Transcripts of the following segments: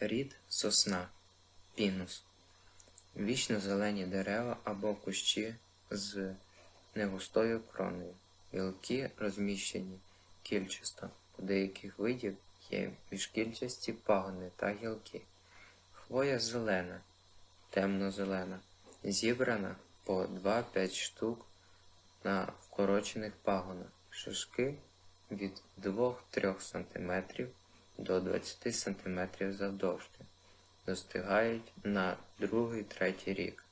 Рід сосна. Пінус. Вічно зелені дерева або кущі з негустою кроною. Гілки розміщені кільчасто. У деяких видів є міжкільчасті пагони та гілки. Хвоя зелена, темно-зелена, зібрана по 2-5 штук на вкорочених пагонах. Шишки від 2-3 см до 20 см завдовжки. Достигають на другий-третій рік.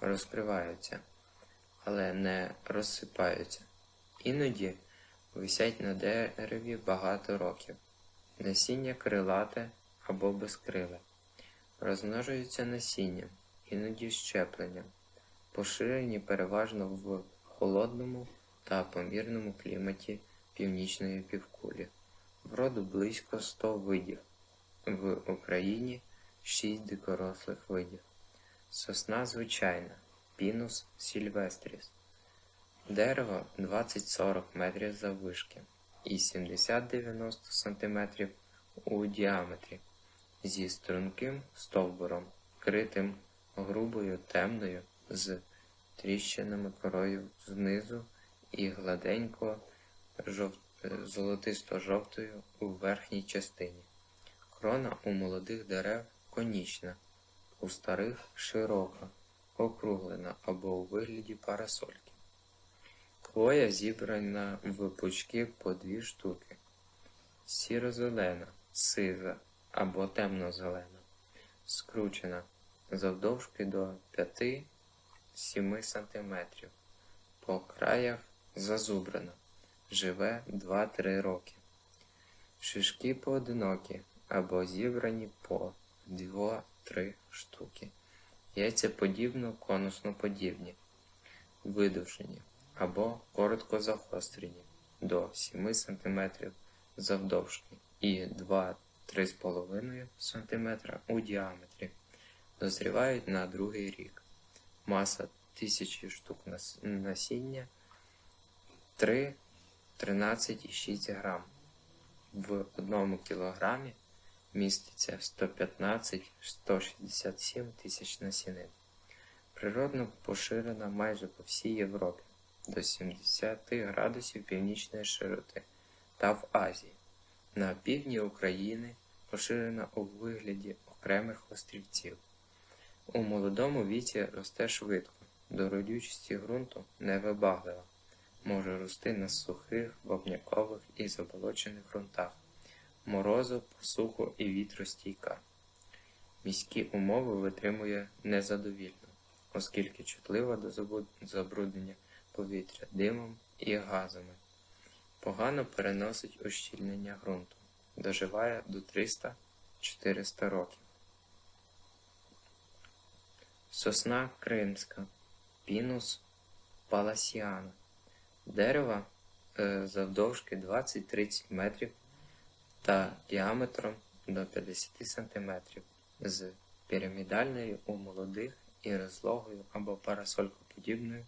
Розкриваються, але не розсипаються. Іноді висять на дереві багато років. Насіння крилате або безкриле. Розмножуються насінням, іноді щепленням. Поширені переважно в холодному та помірному кліматі північної півкулі. Вроду близько 100 видів. В Україні 6 дикорослих видів. Сосна звичайна. Пінус сільвестріс. Дерево 20-40 метрів заввишки і 70-90 см у діаметрі зі струнким стовбуром, критим грубою темною з тріщинами корою знизу і гладенько жов... золотисто-жовтою у верхній частині. Крона у молодих дерев конічна, у старих широка, округлена або у вигляді парасольки. Хвоя зібрана в пучки по дві штуки. Сіро-зелена, сиза або темно-зелена, скручена завдовжки до 5-7 см. По краях зазубрана, живе 2-3 роки. Шишки поодинокі або зібрані по 2-3 штуки. Яйця подібно конусно подібні, видовжені або коротко загострені до 7 см завдовжки і 2-3,5 см у діаметрі. Дозрівають на другий рік. Маса тисячі штук насіння 3 13,6 грам. В одному кілограмі міститься 115-167 тисяч насінин. Природно поширена майже по всій Європі до 70 градусів північної широти та в Азії. На півдні України поширена у вигляді окремих острівців. У молодому віці росте швидко, до родючості ґрунту невибаглива. Може рости на сухих, вапнякових і заболочених ґрунтах, морозу, посуху і вітростійка. Міські умови витримує незадовільно, оскільки чутлива до забруднення повітря димом і газами. Погано переносить ущільнення ґрунту, доживає до 300-400 років. Сосна кримська, пінус паласіана. Дерево е, завдовжки 20-30 метрів та діаметром до 50 см з пірамідальною у молодих і розлогою або парасолькоподібною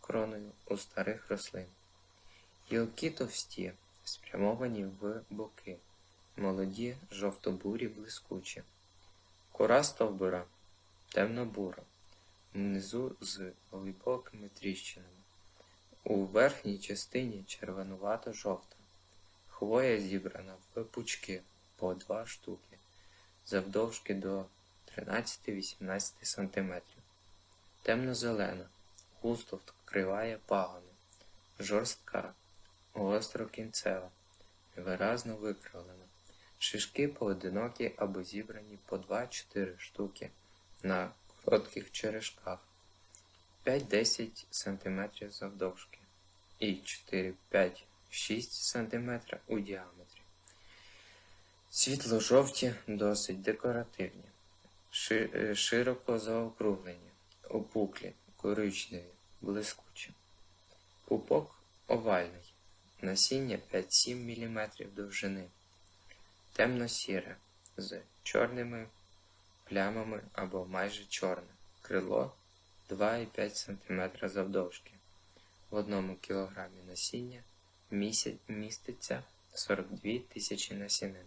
кроною у старих рослин. Гілки товсті, спрямовані в боки, молоді жовто-бурі блискучі. Кора стовбура темно-бура, внизу з глибокими тріщинами. У верхній частині червонувато-жовта. Хвоя зібрана в пучки по два штуки, завдовжки до 13-18 см. Темно-зелена, густо вкриває пагони, жорстка, гострокінцева, виразно викривлена. Шишки поодинокі або зібрані по 2-4 штуки на коротких черешках, 5-10 см завдовжки і 4-5-6 см у діаметрі. Світло-жовті досить декоративні, е, широко заокруглені, опуклі, коричневі, блискучі. Пупок овальний, насіння 5-7 мм довжини, темно-сіре, з чорними плямами або майже чорне, крило 2,5 см завдовжки. В одному кілограмі насіння міститься 42 тисячі насінин.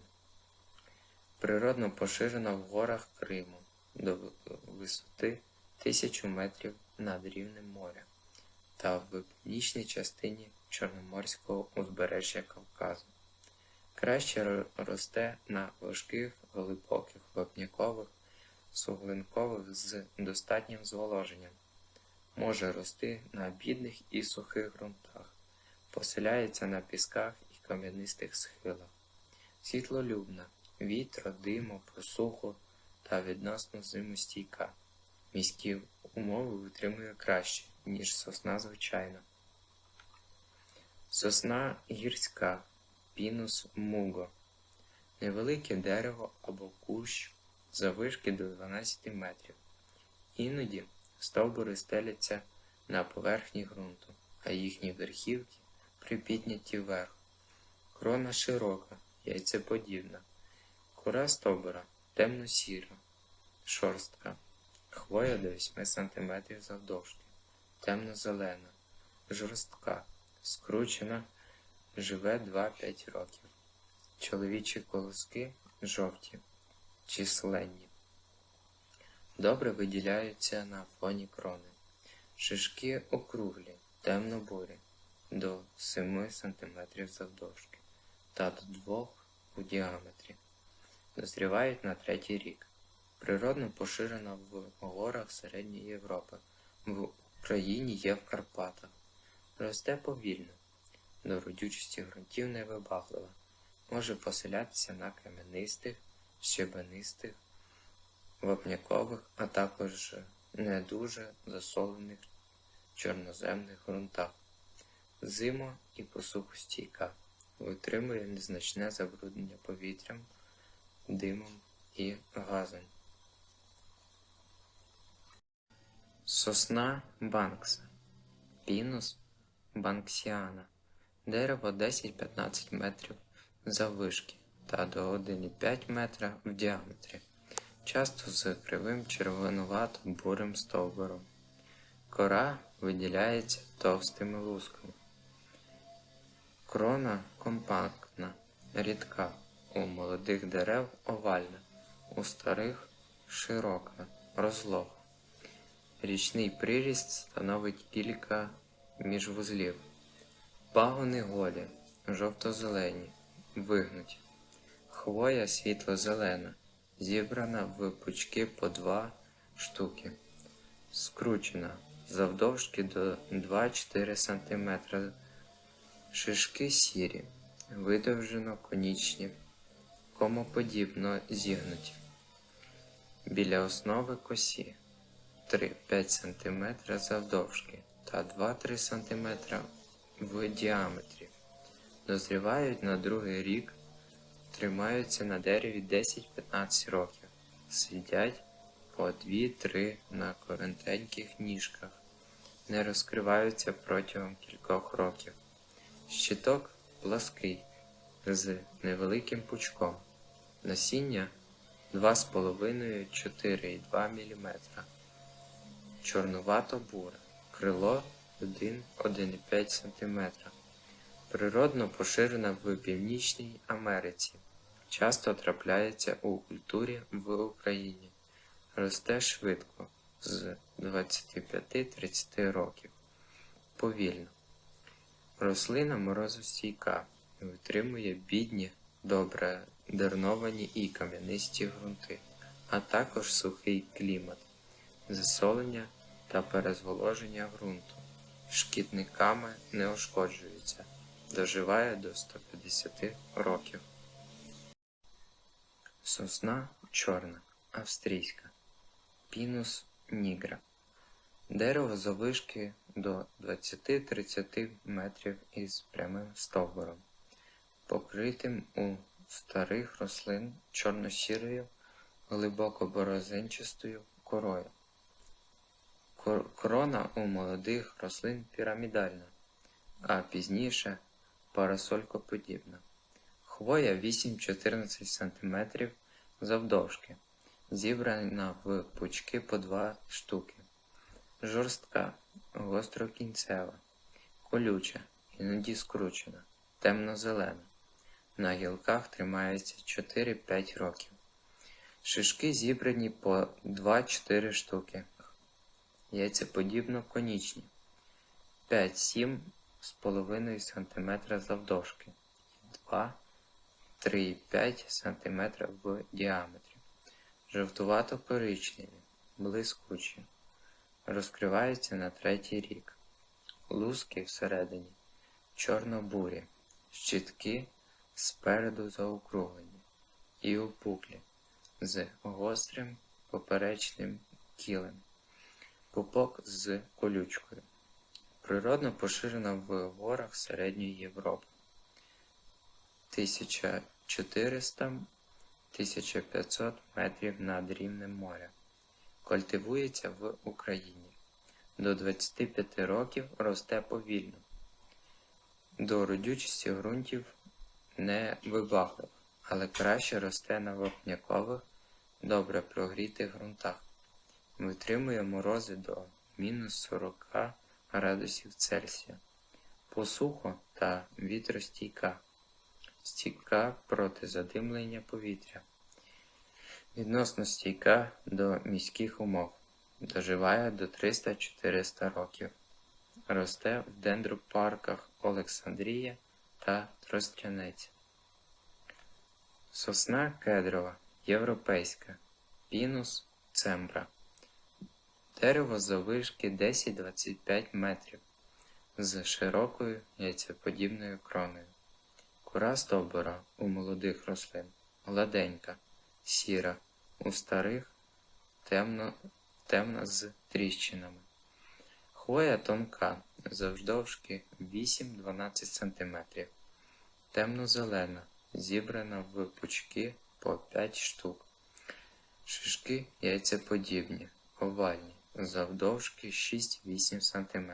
Природно поширена в горах Криму до висоти 1000 метрів над рівнем моря та в північній частині Чорноморського узбережжя Кавказу. Краще росте на важких, глибоких, вапнякових, суглинкових з достатнім зволоженням. Може рости на бідних і сухих ґрунтах, поселяється на пісках і кам'янистих схилах. Світлолюбна, вітро, диму, посуху та відносно зимостійка. Міські умови витримує краще, ніж сосна звичайна. Сосна гірська, пінус муго. Невелике дерево або кущ завишки до 12 метрів. Іноді стовбури стеляться на поверхні ґрунту, а їхні верхівки припідняті вверх. Крона широка, яйцеподібна. Кора стовбура темно-сіра, шорстка. Хвоя до 8 см завдовжки, темно-зелена, жорстка, скручена, живе 2-5 років. Чоловічі колоски жовті, численні. Добре виділяються на фоні крони. Шишки округлі, темно-бурі, до 7 см завдовжки та до 2 у діаметрі. Дозрівають на третій рік. Природно поширена в горах Середньої Європи. В Україні є в Карпатах. Росте повільно. До родючості ґрунтів невибаглива. Може поселятися на кам'янистих, щебенистих, вапнякових, а також не дуже засолених чорноземних ґрунтах. Зимо і посухостійка. Витримує незначне забруднення повітрям, димом і газом. Сосна Банкса. Пінус Банксіана. Дерево 10-15 метрів заввишки та до 1,5 метра в діаметрі. Часто з кривим червонувато-бурим стовбуром. Кора виділяється товстими лусками. Крона компактна, рідка, у молодих дерев овальна, у старих широка, розлога. Річний приріст становить кілька міжвузлів. Пагони голі, жовто-зелені, вигнуті. Хвоя світло-зелена, зібрана в пучки по два штуки. Скручена завдовжки до 2-4 см. Шишки сірі, видовжено конічні, комоподібно зігнуті. Біля основи косі 3-5 см завдовжки та 2-3 см в діаметрі. Дозрівають на другий рік, тримаються на дереві 10-15 років, сидять по 2-3 на коротеньких ніжках, не розкриваються протягом кількох років. Щиток плаский з невеликим пучком. Насіння 2,5-4,2 мм. Чорнувато-буре. Крило 1-1,5 см. Природно поширена в Північній Америці. Часто трапляється у культурі в Україні. Росте швидко з 25-30 років. Повільно. Рослина морозостійка, витримує бідні, добре дерновані і кам'янисті ґрунти, а також сухий клімат, засолення та перезволоження ґрунту. Шкідниками не ушкоджується, доживає до 150 років. Сосна чорна, австрійська, пінус нігра. Дерево завишки до 20-30 метрів із прямим стовбуром, покритим у старих рослин чорно-сірою, глибоко борозинчастою корою. Кор- Крона у молодих рослин пірамідальна, а пізніше парасолькоподібна. Хвоя 8-14 см завдовжки, зібрана в пучки по 2 штуки. Жорстка, гострокінцева, колюча, іноді скручена, темно-зелена. На гілках тримається 4-5 років. Шишки зібрані по 2-4 штуки. Яйцеподібно конічні. 5-7 з половиною см завдовжки. 2-3,5 см в діаметрі. Жовтувато-коричневі, блискучі. Розкриваються на третій рік. Луски всередині чорно-бурі, щітки спереду заокруглені і опуклі з гострим поперечним кілем, пупок з колючкою. Природно поширена в горах Середньої Європи. 1400-1500 метрів над рівнем моря. Культивується в Україні. До 25 років росте повільно. До родючості ґрунтів не вибаглива, але краще росте на вапнякових, добре прогрітих ґрунтах. Витримує морози до мінус 40 градусів Цельсія. Посухо та вітростійка. Стійка проти задимлення повітря. Відносно стійка до міських умов. Доживає до 300-400 років. Росте в дендропарках Олександрія та Тростянець. Сосна кедрова, європейська, пінус цембра. Дерево заввишки 10-25 метрів з широкою яйцеподібною кроною. Кора стовбура у молодих рослин гладенька, сіра, у старих темно, темна з тріщинами. Хвоя тонка, завдовжки 8-12 см. Темно-зелена, зібрана в пучки по 5 штук. Шишки яйцеподібні, овальні, завдовжки 6-8 см.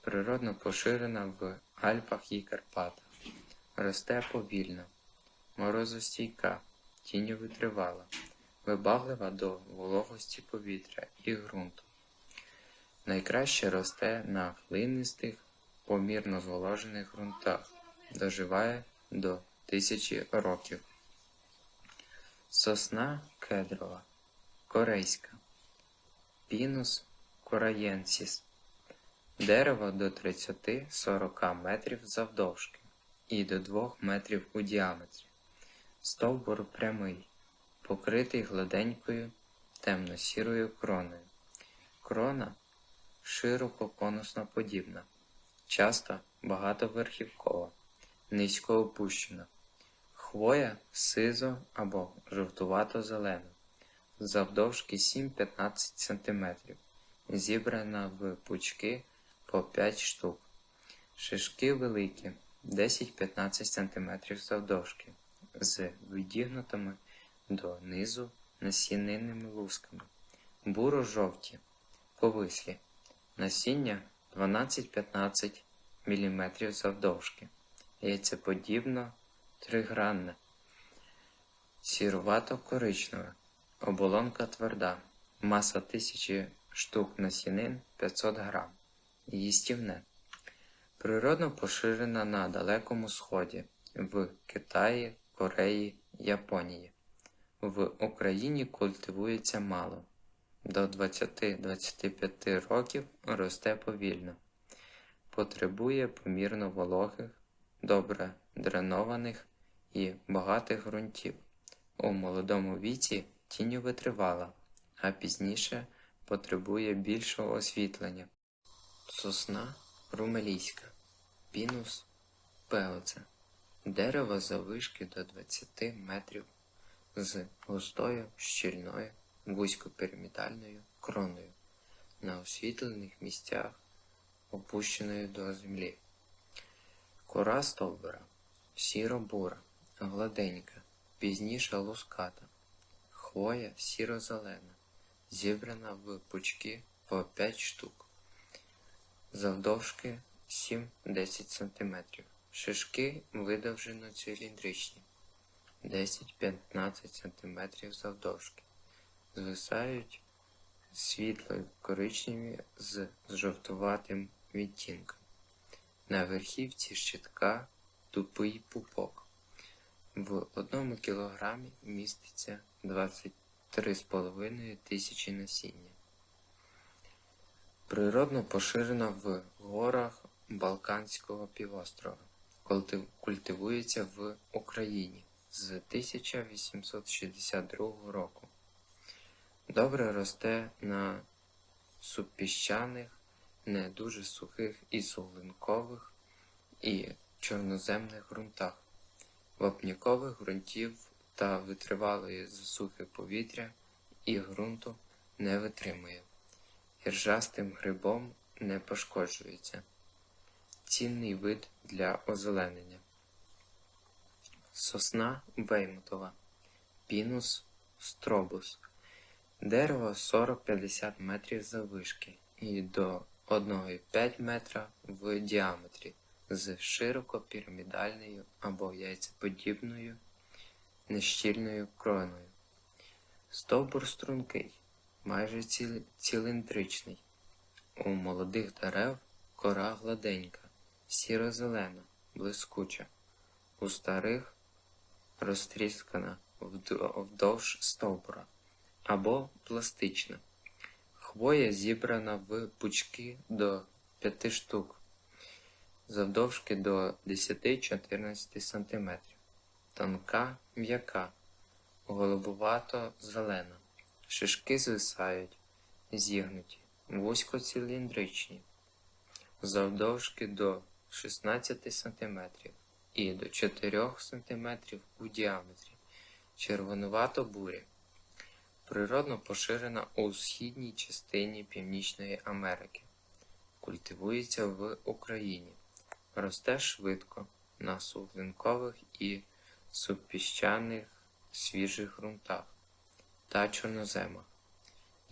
Природно поширена в Альпах і Карпатах. Росте повільно, морозостійка, тіньовитривала, вибаглива до вологості повітря і ґрунту. Найкраще росте на глинистих, помірно зволожених ґрунтах, доживає до тисячі років. Сосна кедрова, корейська, пінус кораєнсіс, дерево до 30-40 метрів завдовжки і до 2 метрів у діаметрі. Стовбур прямий, покритий гладенькою темно-сірою кроною. Крона широко конусно подібна, часто багатоверхівкова, низько опущена. Хвоя сизо або жовтувато-зелена, завдовжки 7-15 см, зібрана в пучки по 5 штук. Шишки великі 10-15 см завдовжки, з відігнутими до низу насінними лусками, буро-жовті, повислі. Насіння 12-15 мм завдовжки. Яйцеподібно тригранне. Сірувато-коричневе. Оболонка тверда. Маса тисячі штук насінин 500 грам. Їстівне. Природно поширена на Далекому Сході, в Китаї, Кореї, Японії. В Україні культивується мало до 20-25 років росте повільно, потребує помірно вологих, добре дренованих і багатих ґрунтів. У молодому віці тінню витривала, а пізніше потребує більшого освітлення. Сосна румелійська, пінус пеоце, дерево заввишки до 20 метрів з густою щільною вузькопірамідальною кроною на освітлених місцях, опущеною до землі. Кора стовбура сіро-бура, гладенька, пізніше луската, хвоя сіро-зелена, зібрана в пучки по 5 штук, завдовжки 7-10 см. Шишки видовжено циліндричні 10-15 см завдовжки звисають світло коричневі з жовтуватим відтінком. На верхівці щитка тупий пупок. В одному кілограмі міститься 23,5 тисячі насіння. Природно поширена в горах Балканського півострова. Культивується в Україні з 1862 року. Добре росте на супіщаних, не дуже сухих і суглинкових і чорноземних ґрунтах, вапнікових ґрунтів та витривалої засухи повітря і ґрунту не витримує. Іржастим грибом не пошкоджується. Цінний вид для озеленення. Сосна веймутова. Пінус стробус. Дерево 40-50 метрів заввишки і до 1,5 метра в діаметрі з широко пірамідальною або яйцеподібною нещільною кроною. Стовбур стрункий, майже ціл- циліндричний. У молодих дерев кора гладенька, сіро-зелена, блискуча. У старих розтріскана вд- вдовж стовбура або пластична. Хвоя зібрана в пучки до 5 штук, завдовжки до 10-14 см. Тонка, м'яка, голубувато-зелена. Шишки звисають, зігнуті, вузькоциліндричні, завдовжки до 16 см і до 4 см у діаметрі, червонувато-бурі. Природно поширена у східній частині Північної Америки. Культивується в Україні. Росте швидко на суглинкових і супіщаних свіжих ґрунтах та чорноземах.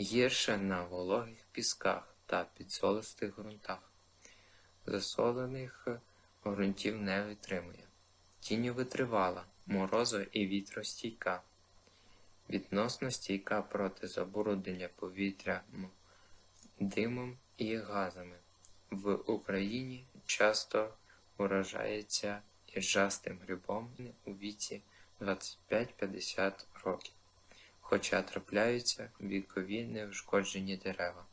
Гірше на вологих пісках та підсолистих ґрунтах. Засолених ґрунтів не витримує. Тінь витривала, морозо і вітростійка. Відносно стійка проти забруднення повітря димом і газами. В Україні часто вражається іржастим грибом у віці 25-50 років, хоча трапляються вікові неушкоджені дерева.